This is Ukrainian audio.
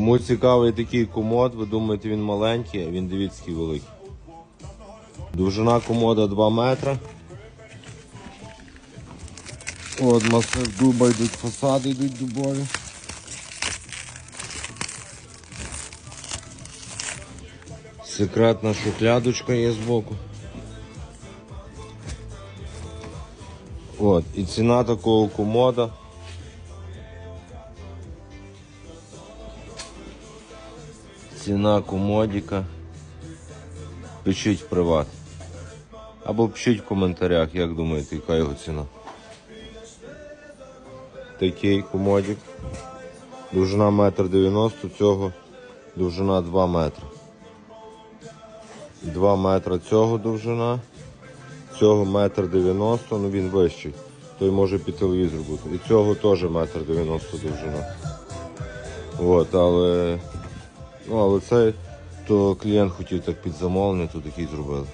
Кому цікавий такий комод, ви думаєте він маленький, а він дивіться великий. Довжина комода 2 метри. От масив дуба йдуть, фасади йдуть дубові. Секретна шухлядочка є збоку. От, і ціна такого комода. Ціна комодіка. Пишіть в приват. Або пишіть в коментарях, як думаєте, яка його ціна. Такий комодик. Довжина метр дев'яносто, цього довжина 2 метри. 2 метри цього довжина. Цього метр дев'яносто, ну він вищий. Той може під телевізор бути. І цього теж метр дев'яносто довжина. От, але. Ну, але цей, то клієнт хотів так під замовлення, то такий зробили.